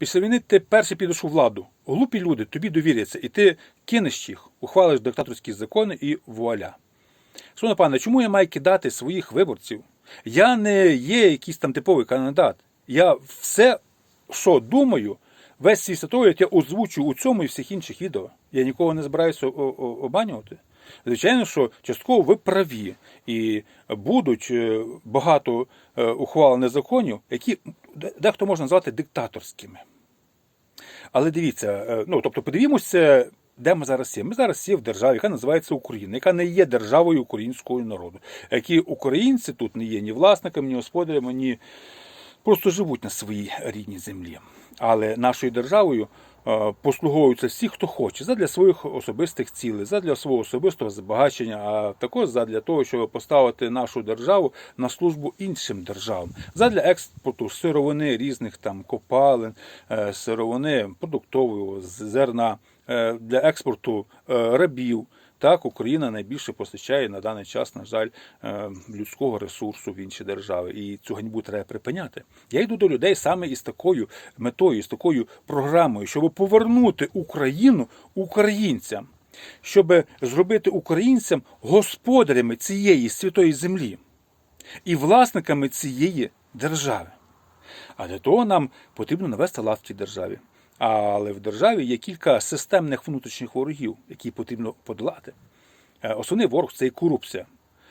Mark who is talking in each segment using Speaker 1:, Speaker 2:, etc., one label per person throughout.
Speaker 1: Після війни ти перший підеш у владу. Глупі люди тобі довіряться, і ти кинеш їх, ухвалиш диктаторські закони і вуаля. Шановне пане, чому я маю кидати своїх виборців? Я не є якийсь там типовий кандидат. Я все, що думаю, весь свій світогляд я озвучу у цьому і всіх інших відео. Я нікого не збираюся обманювати. Звичайно, що частково ви праві, і будуть е, багато е, ухвалених законів, які дехто можна назвати диктаторськими. Але дивіться, е, ну тобто, подивімося, де ми зараз є. Ми зараз є в державі, яка називається Україна, яка не є державою українського народу. Які українці тут не є ні власниками, ні господарями, ні просто живуть на своїй рідній землі. Але нашою державою е, послуговуються всі, хто хоче, задля своїх особистих цілей, задля свого особистого збагачення, а також задля того, щоб поставити нашу державу на службу іншим державам, задля експорту сировини різних там копалин, е, сировини продуктового зерна, е, для експорту рабів. Так, Україна найбільше постачає на даний час, на жаль, е, людського ресурсу в інші держави, і цю ганьбу треба припиняти. Я йду до людей саме із такою метою, з такою програмою, щоб повернути Україну українцям, щоб зробити українцям господарями цієї святої землі і власниками цієї держави. А для того нам потрібно навести лад в цій державі. Але в державі є кілька системних внутрішніх ворогів, які потрібно подолати. Е, Основний ворог це і корупція.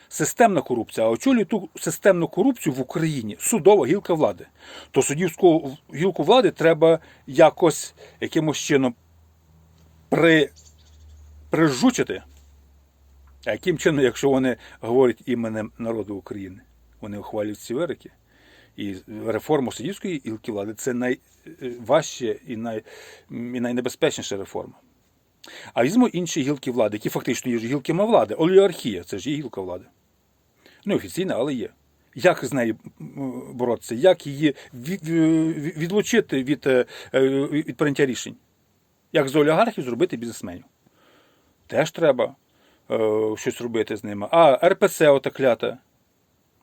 Speaker 1: Системна корупція. А очолює ту системну корупцію в Україні судова гілка влади. То суддівську гілку влади треба якось якимось чином при, прижучити. А яким чином, якщо вони говорять іменем народу України, вони ухвалюють ці вироки. І реформа суддівської гілки влади це найважча і, най, і найнебезпечніша реформа. А візьмо інші гілки влади, які фактично є ж гілками влади. Олігархія це ж є гілка влади. Не офіційна, але є. Як з нею боротися? Як її від- від- відлучити від, е, е, від прийняття рішень? Як з олігархів зробити бізнесменів? Теж треба е, щось робити з ними. А РПЦ ота клята,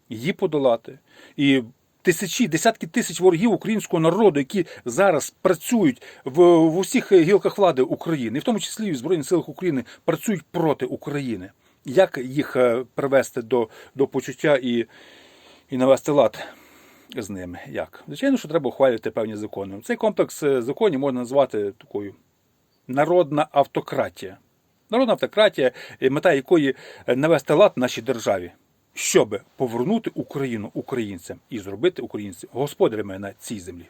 Speaker 1: її подолати. І тисячі, десятки тисяч ворогів українського народу, які зараз працюють в, в усіх гілках влади України, в тому числі і в Збройних силах України, працюють проти України. Як їх е, привести до, до почуття і, і навести лад з ними? Як? Звичайно, що треба ухвалювати певні закони. Цей комплекс е, законів можна назвати такою народна автократія. Народна автократія, мета якої е, навести лад нашій державі, щоб повернути Україну українцям і зробити українців господарями на цій землі.